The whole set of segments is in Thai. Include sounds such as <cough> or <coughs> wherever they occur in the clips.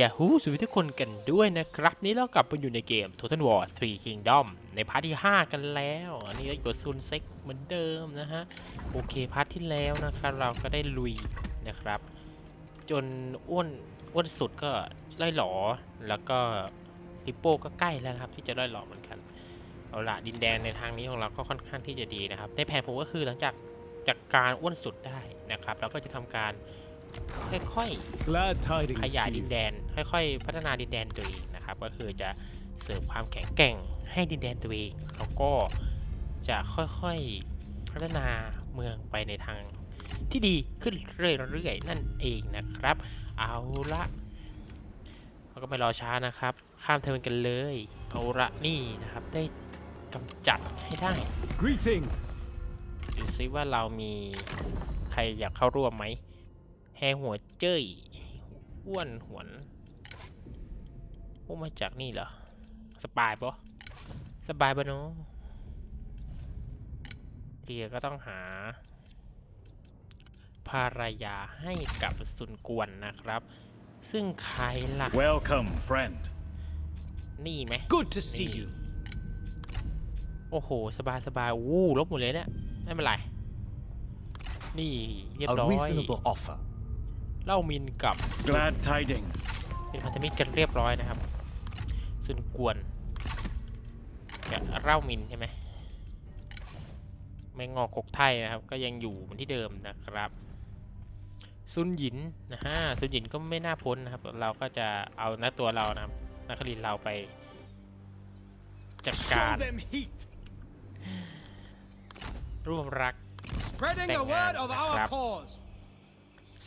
ยาฮูสวัสดีทุกคนกันด้วยนะครับ นี่เรากลับมาอยู่ในเกม Total War 3 Kingdom ในพาร์ทที่ 5 กันแล้ว อันนี้ก็อยู่ซุนเซ็กเหมือนเดิมนะฮะ โอเคพาร์ทที่แล้วนะครับ เราก็ได้ลุยนะครับ จนอ้วนอ้วนสุดก็ไล่หลอ แล้วก็ฮิปโปก็ใกล้แล้วครับ ที่จะไล่หลอเหมือนกัน เอาละดินแดนในทางนี้ของเราก็ค่อนข้างที่จะดีนะครับในแผนผมก็คือหลังจากจากการอ้วนสุดได้นะครับ เราก็จะทำการ ค่อยๆ Glad tidings ขยาย to ดิน you. แดน ค่อย ๆ พัฒนาดินแดนตัวเองนะครับ ก็คือจะเสริมความแข็งแกร่งให้ดินแดนตัวเองแล้วก็จะค่อยๆ พัฒนาเมืองไปในทางที่ดีขึ้นเรื่อยๆนั่นเองนะครับ เอาละเราก็ไม่รอช้านะครับ ข้ามเทิร์นกันเลยเอาละนี่นะครับได้กำจัดให้ได้ Greetings. ดูซิว่าเรามีใครอยากเข้าร่วมไหม แฮหัวเจ้ยอ้วนหวนพวกมาจากนี่เหรอสปายปะสบายปะเนาะทีก็ต้องหา ภรรยาให้กับสุนกวนนะครับ ซึ่งใครล่ะ Welcome, friend. นี่ไหม Good to see Nee. you. โอ้โห สบายสบายวู้ลบหมดเลยเนี่ย ไม่เป็นไร นี่ เรียบ A ร้อย reasonable offer. เล่ามินกับ Glad tidings. เป็นพันธมิตรกันเรียบร้อยนะครับซุนกวนกับเล่ามินใช่ไหมไม่งอกกกไทยนะครับ ก็ยังอยู่เหมือนที่เดิมนะครับ ซุนหยินนะฮะซุนหยินก็ไม่น่าพ้นนะครับ เราก็จะเอานักตัวเรานะครับนักคลินเราไปจัดการ Show them heat. ร่วมรัก Spreading the word of our Crap. cause.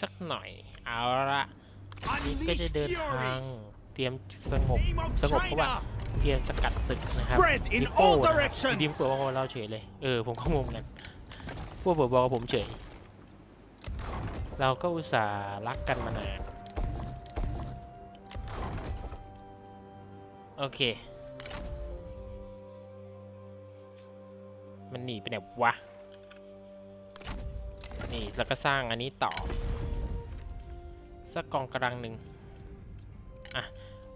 สักหน่อย เอาละนี่ก็จะ Unleash เดินทาง fury. เตรียมสงบ Name of สงบเพราะว่า China. เตรียมสกัดศึกนะครับ Spread in นิโก้ all นะครับ directions ดีมกว่าเราเฉยเลยเออผมก็งงกันพวกเบอร์บอกบผมเฉย เราก็อุตส่าห์รักกันมานานโอเค มันหนีไปไหนวะนี่แล้วก็สร้างอันนี้ต่อ สักกองกำลังหนึ่งอะ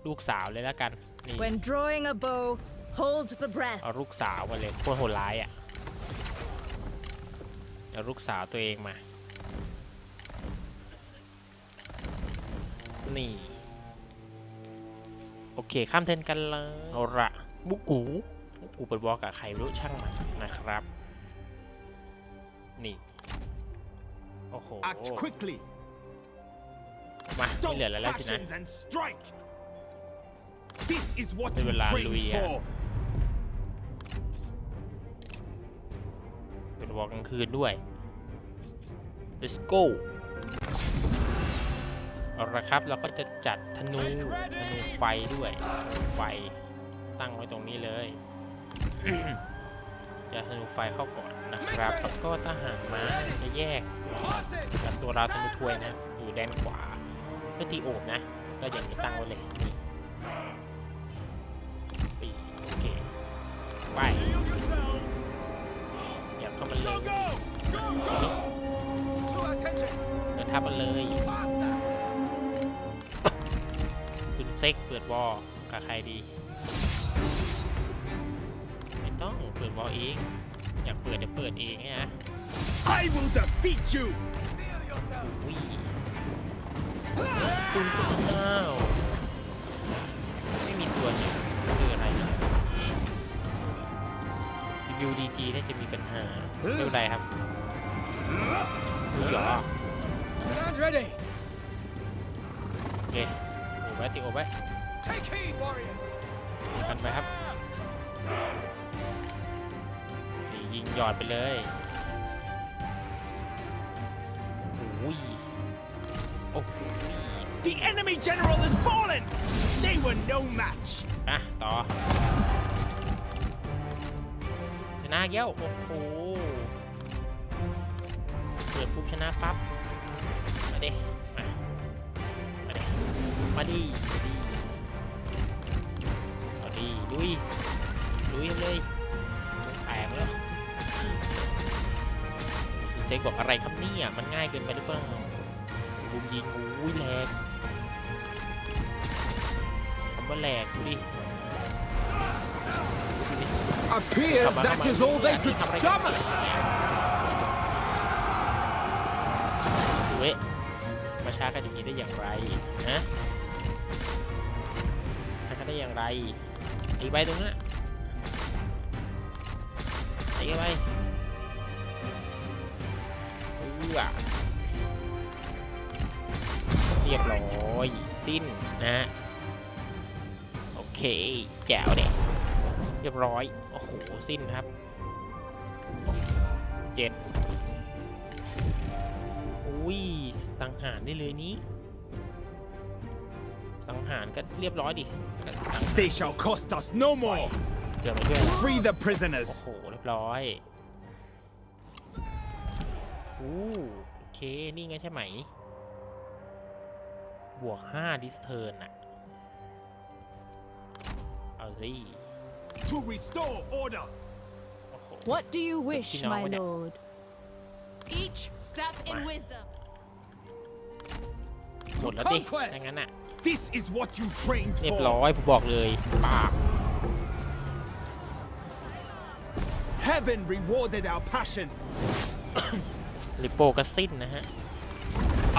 ลูกสาวเลยแล้วกันนี่ When drawing a bow, hold the breath. เอาลูกสาวมาเลยโคตรโหดร้ายอะเอาลูกสาวตัวเองมา นี่ โอเคข้ามเทิร์นกันเลยเอาละบุกกูบุกกูเปิดบอกกับใครไม่รู้ช่างมันนะครับ นี่ โอ้โห Act quickly. มาไม่ Stoke เหลืออะไรแล้วสินะ passions and strike. This is what ใน you เวลา trained ลุยอะ for. เป็นวอลกลางคืนด้วย let's go เอาละครับเราก็จะจัดธนูธนูไฟด้วยไฟตั้งไว้ตรงนี้เลยจะธนูไฟเข้าก่อนนะครับแล้วก็ทหารม้าจะแยกกับตัวเราธนูถ้วยนะอยู่ด้านขวา เพื่อตีโอบนะ ก็อย่างที่ตั้งไว้เลยนี่ปีโอเคไปอย่าเข้ามาเลยเดินทับมาเลยคุณเซ็กเปิดวอลกับใครดี ไม่ต้องเปิดวอลเองอยากเปิดเดี๋ยวเปิดเองเนี่ยนะ I will defeat you. วิ คุณพระเจ้าไม่มีตัวหนึ่งคืออะไรนะรีวิวดีๆน่าจะมีปัญหาไม่เป็นไรครับดูเหรอ Stand ready. โอเคโอบไว้ติโอบไว้ Take heed, warrior. กันไปครับนี่ยิงหยอดไปเลยโอ้ย โอ้โห The enemy general has fallen. They were no match. อะต่อชนะเกี้ยวโอ้โหเปิดปุ๊บชนะปั๊บมาดิมามาดิมาดิมาดิมาดิลุยลุยเลยแตกแล้วเจ๊กบอกอะไรครับเนี่ยมันง่ายเกินไปหรือเปล่า บูมยิงอุ้ยแรงว่าแหลกดูดิ Appears ขับมา that ทำไม is all they เนี่ย could ทำอะไรกัน stomach. เว้ยมาช้ากันอย่างนี้ได้อย่างไรนะช้ากันได้อย่างไรตีไปตรงนั้นตีไปเอือเรียบร้อยสิ้นนะโอเคแจ๋วเด็เรียบร้อย โอ้โห สิ้นครับเจ็ดอุ้ยสังหารได้เลยนี้สังหารก็เรียบร้อยดิก็สังหาร They shall cost us no more. เกือบมาช่วยแล้ว Free the โอ้ prisoners. โห เรียบร้อยอู้โอเค นี่ไงใช่ไหม บวก5ดิสเทิร์นอะเอาสิ To restore order. โอ้โห What do you wish, you know my what it- lord? Each step in Wow. wisdom. หมดแล้วดิ Conquest ถ้างั้นอะ This is what you trained เรียบ for. ร้อยผมบอกเลยปาก Heaven rewarded our passion. <coughs> ลิโปก็สิ้นนะฮะ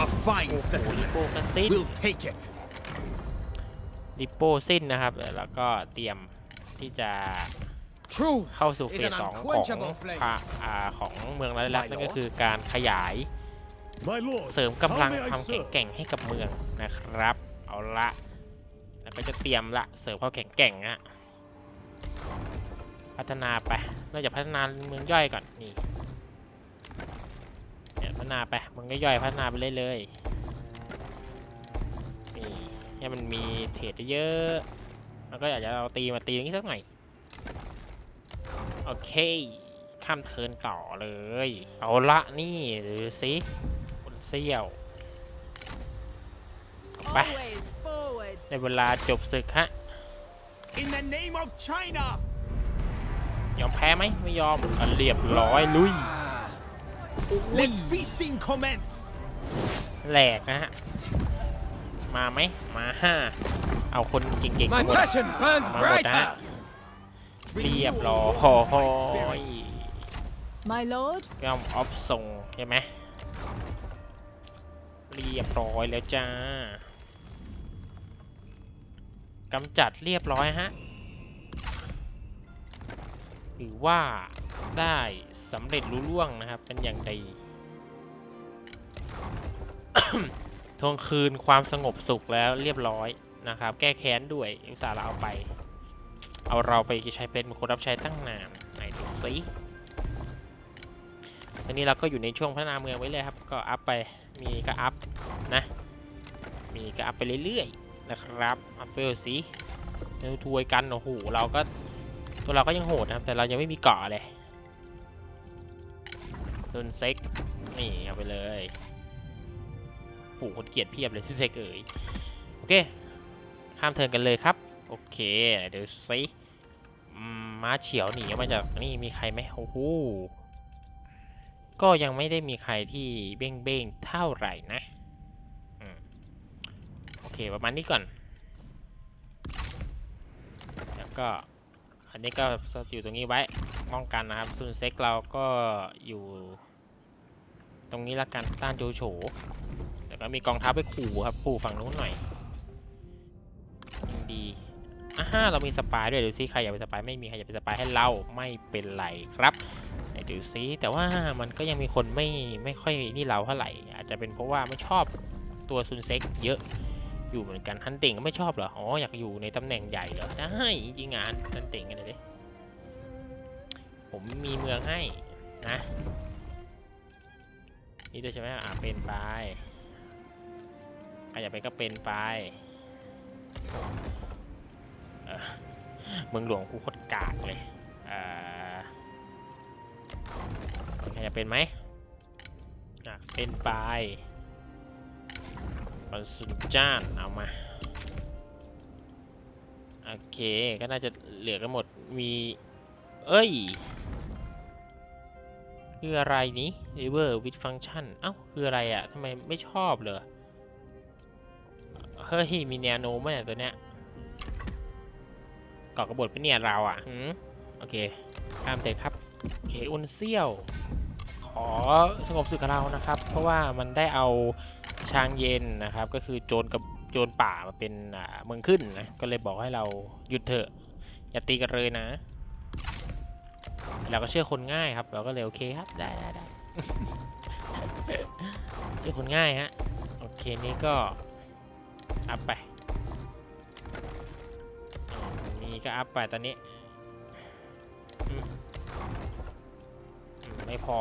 A fine โอ้โหลิ settlement. โปก็สิ้น We'll take it. ลิปโป้สิ้นนะครับ แล้วก็เตรียมที่จะ Truth เข้าสู่เฟ is ส an สองของ unquenchable flame. พระอ่าของเมืองไรลัก My นั่นก็ lord คือการขยาย My lord. เสริมกำลัง how may I ความแข็ง serve? แกร่งให้กับเมืองนะครับ เอาละแล้วก็จะเตรียมละเสริมความแข็งแกร่งอะพัฒนาไปเราจะพัฒนาเมืองย่อยก่อนนี่เนี่ยพั ฒนาไปเมืองย่อยๆพัฒนาไปเรื่อยเลยๆนี่ให้มันมีเทรดเยอะๆแล้วก็อยากจะเอาตีมาตีอย่างนี้สักหน่อยโอเคข้ามเทิร์นต่อเลย เอาละนี่หรือสิคนเซี่ยวไป Always forward. ในเวลาจบศึกฮะ In the name of China. ยอมแพ้ไหมไม่ยอมอะเรียบร้อยลุย Let feasting commence. แหลกนะฮะ มาไหม มาห้า เอาคนเก่งๆ My หมด passion burns มาหมดนะฮะ brighter. เรียบร้อย My lord, ย่อมออฟส่งใช่ไหมเรียบร้อยแล้วจ้ากำจัดเรียบร้อยฮะถือว่าได้ สำเร็จลุล่วงนะครับ เป็นอย่างดีทวงคืนความสงบสุขแล้วเรียบร้อยนะครับ แก้แค้นด้วยอุตส่าเราเอาไป เอาเราไปใช้เป็นคนรับใช้ตั้งนานไหนดูสิตอนนี้เราก็อยู่ในช่วงพัฒนาเมืองไว้เลยครับ ก็อัพไปมีก็อัพนะ มีก็อัพไปเรื่อยๆนะครับอัพเวลสิดูทวยกันโอ้โหเราก็ตัวเราก็ยังโหดนะครับแต่เรายังไม่มีเกาะเลย โดนเซ็ก นี่เอาไปเลยโอ้คนเกลียดเพียบเลยที่เซ็กเอ๋ย โอเค ข้ามเทิร์นกันเลยครับ โอเค เดี๋ยวสิม้าเฉียวหนีออกมาจากนี่มีใครไหมโอ้โห ก็ยังไม่ได้มีใครที่เบ้งเบ้งเท่าไหร่นะโอเค ประมาณนี้ก่อน แล้วก็ อันนี้ก็อยู่ตรงนี้ไว้ ป้องกันนะครับซุนเซ็กเราก็อยู่ตรงนี้ละกันต้านโจโฉแต่ก็มีกองทัพไปขู่ครับขู่ฝั่งนู้นหน่อยดีอ่าฮะเรามีสปายด้วยดูซิใครอยากเป็นสปายไม่มีใครอยากเป็นสปายให้เราไม่เป็นไรครับไหนดูซิแต่ว่ามันก็ยังมีคนไม่ไม่ค่อยนี่เราเท่าไหร่อาจจะเป็นเพราะว่าไม่ชอบตัวซุนเซ็กเยอะอยู่เหมือนกันฮันติงก็ไม่ชอบเหรออ๋ออยากอยู่ในตำแหน่งใหญ่เหรอได้จริงงานฮันติงกันเลย ผมมีเมืองให้นะนี่ด้วยใช่ไหมอ่าเป็นไปใครอยากเป็นก็เป็นไปเอ่อเมืองหลวงกูโคตรกากเลยอ่าใครจะเป็นไหมอะเป็นไปบอลซุนจ้านเอามาโอเคก็น่าจะเหลือกันหมดมี เอ้ย คืออะไรนี้ river with function เอ้า คืออะไรอะ่ะทำไมไม่ชอบเลยเฮ้ย มีแนวโน้มไหมตัวเนี้ยก่อกระบฏไปะเนี่ยเราอะหืมโอเคข้ามเถอะครับเคอุนเซี่ยว ขอสงบศึกเรานะครับ เพราะว่ามันได้เอาช้างเย็นนะครับ ก็คือโจรกับโจรป่ามาเป็นเมืองขึ้นนะ ก็เลยบอกให้เราหยุดเถอะ อย่าตีกันเลยนะ เราก็เชื่อคนง่ายครับ เราก็เลยโอเคครับ ได้ได้ได้เชื่อคนง่ายฮะ โอเคนี่ก็อัพไปอ่านี่ก็อัพไปตอนนี้อืมอืมไม่พอ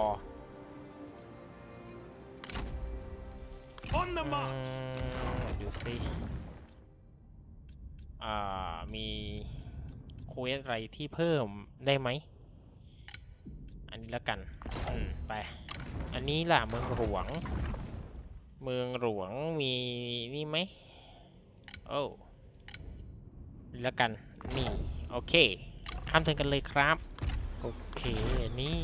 On the อื mark. มดูสิอ่ามีเควสอะไรที่เพิ่มได้ไหมอันนี้ แล้วกัน อืม ไป อันนี้ล่ะเมืองหลวง เมืองหลวงมีนี่ไหมโอ้นี่แล้วกัน นี่ โอเค ข้ามเทิร์นกันเลยครับ โอเค นี่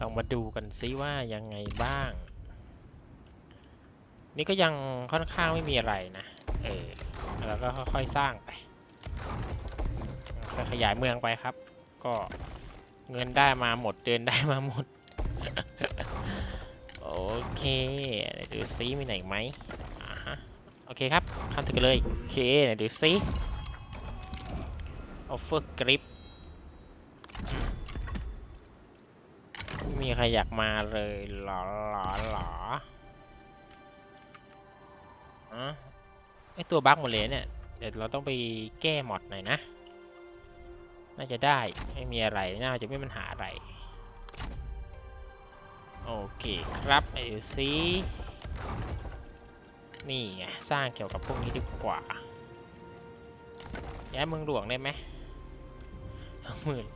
ลองมาดูกันซิว่ายังไงบ้าง นี่ก็ยังค่อนข้างไม่มีอะไรนะ เออ แล้วก็ค่อยๆสร้างไปค่อยขยายเมืองไปครับ ก็ เงินได้มาหมดเดินได้มาหมด โอเคไหนดูซิมีไหนอีกไหมอ่าฮะโอเคครับข้ามถึงกันเลยโอเคไหนดูซิ offer grip ไม่มีใครอยากมาเลยหรอหรอหรออะไอตัวบั๊กหมดเลยเนี่ย เดี๋ยวเราต้องไปแก้หมอดหน่อยนะ น่าจะได้ไม่มีอะไร น่าจะไม่มีปัญหาอะไร โอเคครับไอดูซินี่ไงสร้างเกี่ยวกับพวกนี้ดีกว่าย้ายเมืองหลวงได้ไหมสองหมื่น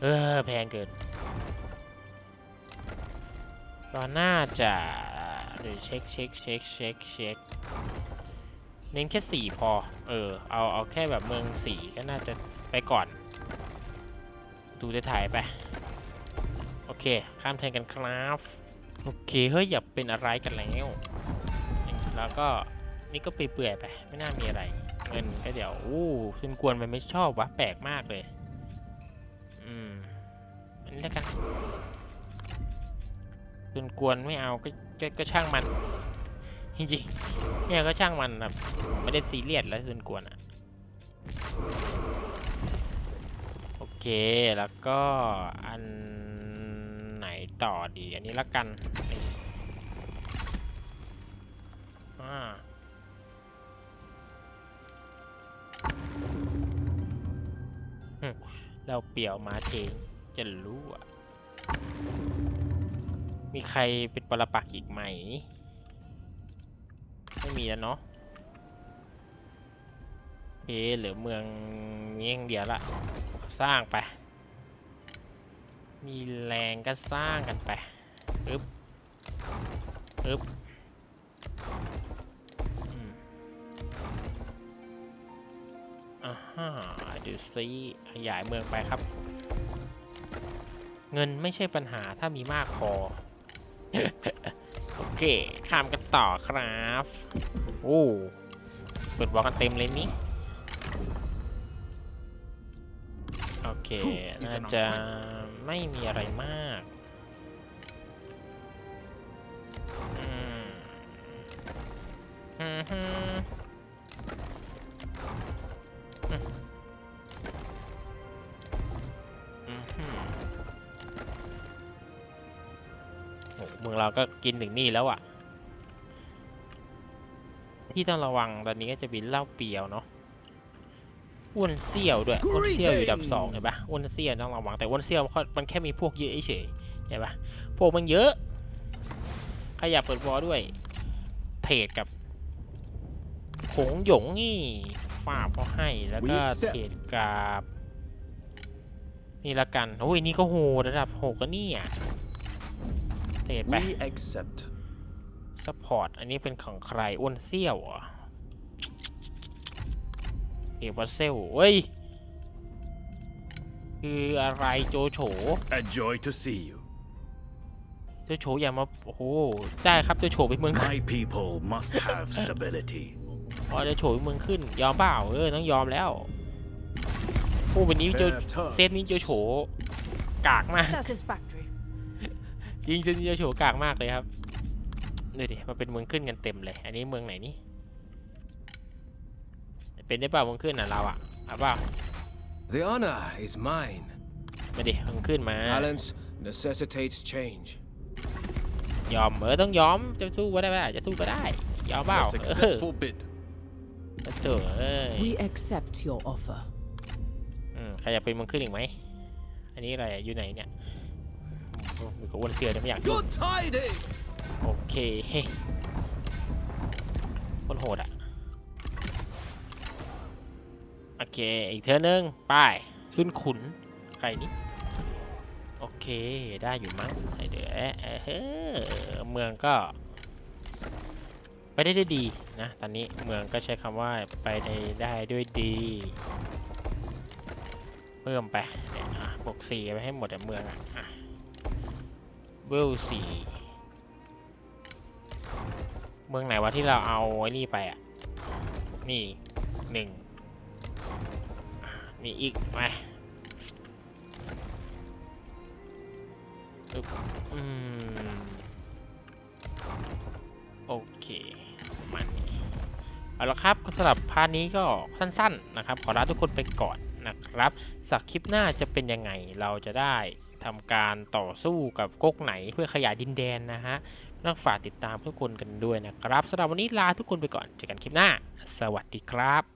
เออแพงเกินก็น่าจะเดี๋ยวเช็คเช็คเช็คเช็คเช็คเน้นแค่สี่พอ เออ เอา เอาแค่แบบเมืองสี่ก็น่าจะ ไปก่อน ดูจะถ่ายไป โอเค ข้ามเทินกันครับ โอเค เฮ้ย อย่าเป็นอะไรกันแล้ว แล้วก็นี่ก็เปื่อยๆไป ไม่น่ามีอะไร เงินก็เดี๋ยว อู้คุณกวนมันไม่ชอบวะ แปลกมากเลย อืมอันนี้แล้วกันคุณกวนไม่เอาก็ก็ก็ช่างมัน จริงๆเนี่ยก็ช่างมันแบบไม่ได้ซีเรียสแล้วคุณกวนอะ เค แล้วก็อันไหนต่อดี อันนี้ละกันนี่อ่าเราเปี่ยวมาเองจะรู้อะ มีใครเป็นปรปักษ์อีกไหม ไม่มีแล้วเนาะ เอหลือเมืองนี้อย่างเดียวละสร้างไป มีแรงก็สร้างกันไปอึบอึ๊บอืมอ่าฮะเดี๋ยวซิขยายเมืองไปครับ เงินไม่ใช่ปัญหาถ้ามีมากพอ โอเคข้ามกันต่อครับ โอ้ เปิดบอกกันเต็มเลยนี่ เค Truth is น่า an จะ appointment. ไม่มีอะไรมากอืมอืมฮึอืมอืมฮึโอ้เมืองเราก็กินถึงนี่แล้วอะ ที่ต้องระวังตอนนี้ก็จะมีเหล้าเปียวเนาะ อ้วนเซี่ยวด้วยอ้วนเซี่ยวอยู่อันดับสองเห็นปะอ้วนเซี่ยวต้องระวังแต่อ้วนเซี่ยวมันก็มันแค่มีพวกเยอะเฉยๆเห็นปะพวกมันเยอะใครอยากเปิดวอลด้วยเทรดกับผงหยงนี่ฝ้าพอให้แล้วก็ We accept เทรดกับนี่ละกันโอ้ยนี่ก็โหดระดับหกก็นี่อะเทรดไป We accept. ซัพพอร์ตอันนี้เป็นของใครอ้วนเซี่ยวเห รอเอวาเซลเว้ย คืออะไรโจโฉ A joy to see you. โจโฉอย่ามา โอ้โหได้ครับโจโฉไปเมือง My people must have stability. พอจะโฉยเมืองขึ้น ยอมเปล่าเออต้องยอมแล้วผู้เป็นนี้โจ Fair terms. เซตนี้โจโฉกากมาก Satisfactory. ยิงจนโจโฉกากมากเลยครับดูดิมาเป็นเมืองขึ้นกันเต็มเลย อันนี้เมืองไหนนี่ เป็นได้เปล่าเมืองขึ้นอะเราอะเอาเปล่า The honor is mine. มาดิเมืองขึ้นมา Balance necessitates change. ยอมเออต้องยอมจะสู้ก็ได้ไหมจะสู้ก็ได้ ยอมเปล่า A เออ successful bid. เถอะเอ้ย We accept your offer. อืมใครอยากเป็นเมืองขึ้นอีกไหม อันนี้อะไรอะอยู่ไหนเนี่ยมีกับอ้วนเสือเนี่ยไม่อยากยุ่ง Good tidings! โอเคเฮ้คนโหดอะ โอเค อีกเทอร์นึงไป้ายขึ้นขุนใครนี่โอเคได้อยู่มั้งไอเดี๋ยวเอ้ยเอเฮ้เมืองก็ ไปได้ด้วยดีนะตอนนี้เมืองก็ใช้คำว่าไปได้ได้ด้วยดี เพิ่มไปเนี่ยบวกสี่ไปให้หมดอะเมืองอะเวลสี่เมืองไหนวะที่เราเอาไอ้นี่ไปอะ นี่หนึ่ง มีอีกมาอึ๊บอืมโอเคมาณนี้เอาละครับสำหรับพาร์ทนี้ก็สั้นๆนะครับ ขอลาทุกคนไปก่อนนะครับสักคลิปหน้าจะเป็นยังไงเราจะได้ทำการต่อสู้กับก๊กไหนเพื่อขยายดินแดนนะฮะต้องฝากติดตามทุกคนกันด้วยนะครับสำหรับวันนี้ลาทุกคนไปก่อนเจอกันคลิปหน้า สวัสดีครับ